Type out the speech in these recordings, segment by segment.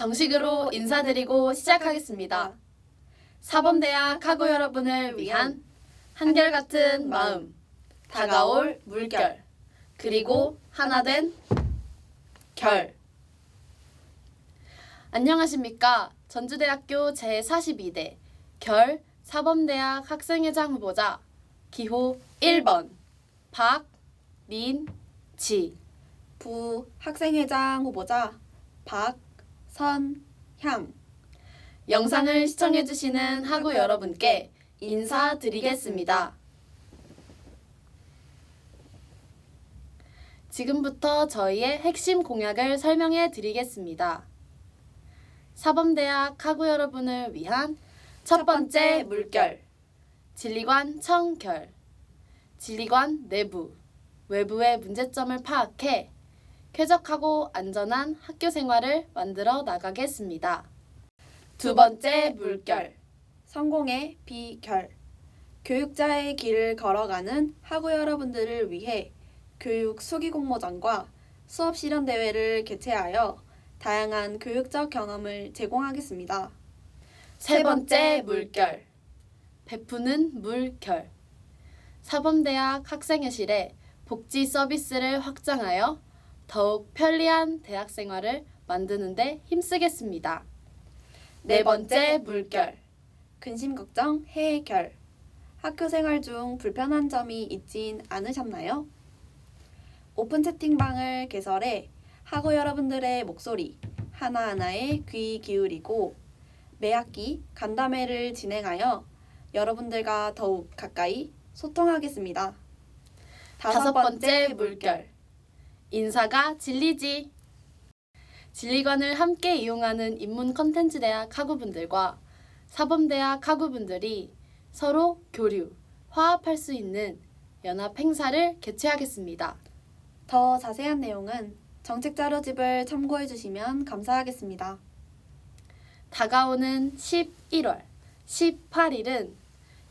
정식으로 인사드리고 시작하겠습니다. 사범대학 학우 여러분을 위한 한결같은 마음, 다가올 물결, 그리고 하나 된 결. 안녕하십니까. 전주대학교 제42대 결 사범대학 학생회장 후보자 기호 1번 박민지 부 학생회장 후보자 박 선향 영상을 시청해주시는 학우 여러분께 인사드리겠습니다. 지금부터 저희의 핵심 공약을 설명해 드리겠습니다. 사범대학 학우 여러분을 위한 첫 번째 물결, 진리관 청결, 진리관 내부, 외부의 문제점을 파악해 쾌적하고 안전한 학교 생활을 만들어 나가겠습니다. 두 번째 물결, 성공의 비결 교육자의 길을 걸어가는 학우 여러분들을 위해 교육 수기 공모전과 수업 실현 대회를 개최하여 다양한 교육적 경험을 제공하겠습니다. 세 번째 물결, 베푸는 물결. 사범대학 학생회실에 복지 서비스를 확장하여 더욱 편리한 대학 생활을 만드는 데 힘쓰겠습니다. 네 번째 물결, 근심 걱정 해결 학교 생활 중 불편한 점이 있진 않으셨나요? 오픈 채팅방을 개설해 학우 여러분들의 목소리 하나하나에 귀 기울이고 매 학기 간담회를 진행하여 여러분들과 더욱 가까이 소통하겠습니다. 다섯 번째 물결, 인사가 진리지. 진리관을 함께 이용하는 인문 컨텐츠 대학 학우분들과 사범대학 학우분들이 서로 교류, 화합할 수 있는 연합 행사를 개최하겠습니다. 더 자세한 내용은 정책 자료 집을 참고해 주시면 감사하겠습니다. 다가오는 11월 18일은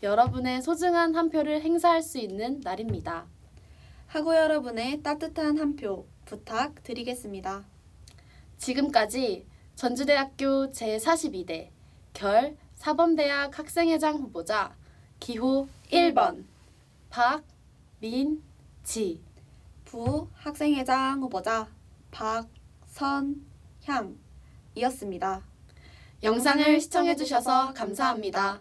여러분의 소중한 한 표를 행사할 수 있는 날입니다. 학우 여러분의 따뜻한 한 표 부탁드리겠습니다. 지금까지 전주대학교 제42대 결 사범대학 학생회장 후보자 기호 1번 박민지 부 학생회장 후보자 박선향이었습니다. 영상을 시청해주셔서 감사합니다.